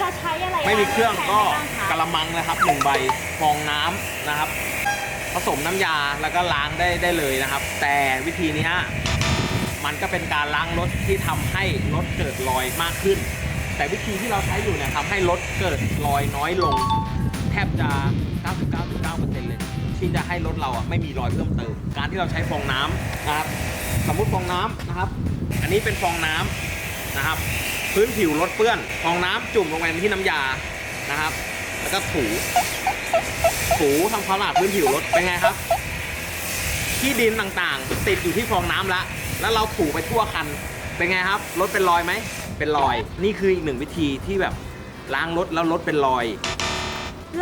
เราใช้อะไรไม่มีเครื่องก็ล้างแทนได้บ้างกคะระมังนะครับหนึ่งใบฟองน้ำนะครับ ผสมน้ำยาแล้วก็ล้างได้ได้เลยนะครับ แต่วิธีเนี้ยมันก็เป็นการล้างรถที่ทำให้รถเกิดรอยมากขึ้น แต่วิธีที่เราใช้อยู่เนี่ยทำให้รถเกิดรอยน้อยลง แทบจะ 99.9%เลยที่จะให้รถเราอะไม่มีรอยเพิ่มเติม การที่เราใช้ฟองน้ำนะครับ สมมติฟองน้ำนะครับ อันนี้เป็นฟองน้ำนะครับ พื้นผิวรถเปื้อนฟองน้ำจุ่มลงไปที่น้ำยานะครับ แล้วก็ถูถูทำความสะอาดพื้นผิวรถเป็นไงครับที่ดินต่างๆ ติดอยู่ที่ฟองน้ำละ แล้วเราถูไปทั่วคัน เป็นไงครับ รถเป็นรอยไหม เป็นรอย นี่คืออีกหนึ่งวิธีที่แบบล้างรถแล้วรถเป็นรอย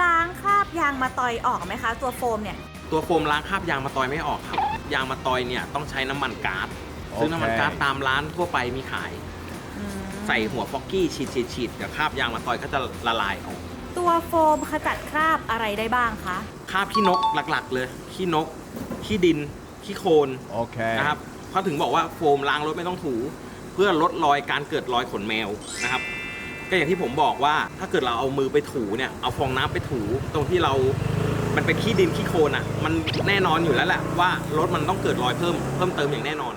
ล้างคราบยางมาตอยออกไหมคะ ตัวโฟมเนี่ย ตัวโฟมล้างคราบยางมาตอยไม่ออกครับ ยางมาตอยเนี่ยต้องใช้น้ำมันก๊าซซึ่งน้ำมันก๊าซตามร้านทั่วไปมีขาย ใส่หัวฟอกกี้ฉีดฉีดฉีดกับคราบยางมาตอยก็จะละลายออก ตัวโฟมขจัดคราบอะไรได้บ้างคะ คราบขี้นกหลักๆ เลยขี้นกขี้ดินขี้โคลน Okay. นะครับเขาถึงบอกว่าโฟมล้างรถไม่ต้องถู เพื่อลดรอยการเกิดรอยขนแมวนะครับ ก็อย่างที่ผมบอกว่าถ้าเกิดเราเอามือไปถูเนี่ยเอาฟองน้ำไปถูตรงที่เรา มันเป็นขี้ดินขี้โคลนอะ มันแน่นอนอยู่แล้วแหละว่ารถมันต้องเกิดรอยเพิ่มเพิ่มเติมอย่างแน่นอน